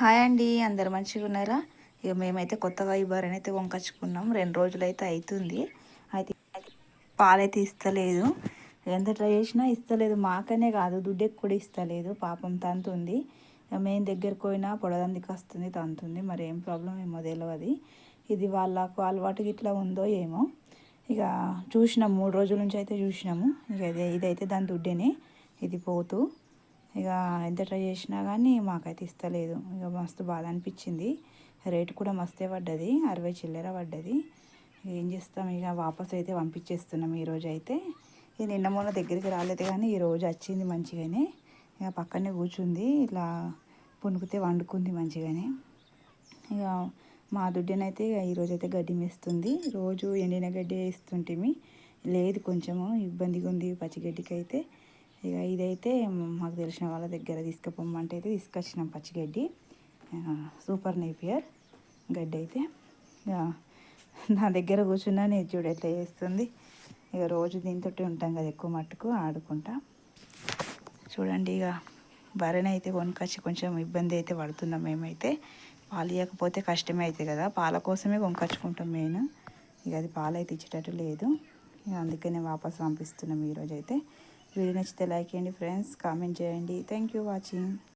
Hi అండి అందరు మంచిగా ఉన్నారా? ఇక మేమైతే కొత్తగా ఈ బర్రెని అయితే వంకచ్చుకున్నాం. రెండు రోజులు అయితే అవుతుంది అయితే పాలైతే ఇస్తలేదు. ఎంత ట్రై చేసినా ఇస్తలేదు. మాకనే కాదు దుడ్డెకి కూడా ఇస్తలేదు. పాపం తంతుంది. మేము దగ్గరకు పోయినా పొడదందికి వస్తుంది తంతుంది. మరి ఏం ప్రాబ్లం ఏమో తెలియదు ఇది వాళ్ళకు అలవాటు ఇట్లా ఉందో ఏమో. ఇక చూసినాం మూడు రోజుల నుంచి అయితే చూసినాము. ఇక ఇదైతే దాని దుడ్డేనే. ఇది పోతూ ఇక ఎంత ట్రై చేసినా కానీ మాకైతే ఇస్తలేదు. ఇక మస్తు బాధ అనిపించింది. రేటు కూడా మస్తే పడ్డది. అరవై చిల్లర పడ్డది. ఏం చేస్తాం? ఇక వాపస్ అయితే పంపించేస్తున్నాం ఈరోజు అయితే. ఇక నిన్న మొన్న దగ్గరికి రాలేదు కానీ ఈరోజు వచ్చింది మంచిగానే. ఇక పక్కనే కూర్చుంది. ఇట్లా పుణుకుతే వండుకుంది మంచిగానే. ఇక మా దుడ్డనైతే ఇక ఈరోజు అయితే గడ్డి మేస్తుంది. రోజు ఎండిన గడ్డి వేస్తుంటిమి. లేదు కొంచెము ఇబ్బందిగా ఉంది పచ్చిగడ్డికి అయితే ఇక ఇదైతే మాకు తెలిసిన వాళ్ళ దగ్గర తీసుకుపోమంటే అయితే తీసుకొచ్చినాం పచ్చిగడ్డి. సూపర్ నేపియర్ గడ్డి అయితే. ఇక నా దగ్గర కూర్చున్నా నేను చూడు ఎట్లా చేస్తుంది. ఇక రోజు దీంతో ఉంటాం కదా ఎక్కువ మట్టుకు ఆడుకుంటా. చూడండి ఇక బర్రెని అయితే కొనుకొచ్చి కొంచెం ఇబ్బంది అయితే పడుతున్నాం మేమైతే. పాలు ఇవ్వకపోతే కష్టమే అవుతుంది కదా. పాల కోసమే కొనుకొచ్చుకుంటాం మెయిన్. ఇక అది పాలు అయితే ఇచ్చేటట్టు లేదు. ఇక అందుకనే వాపస్ పంపిస్తున్నాం ఈరోజు అయితే వీడియో నచ్చితే లైక్ చేయండి ఫ్రెండ్స్ కామెంట్ చేయండి. Thank you watching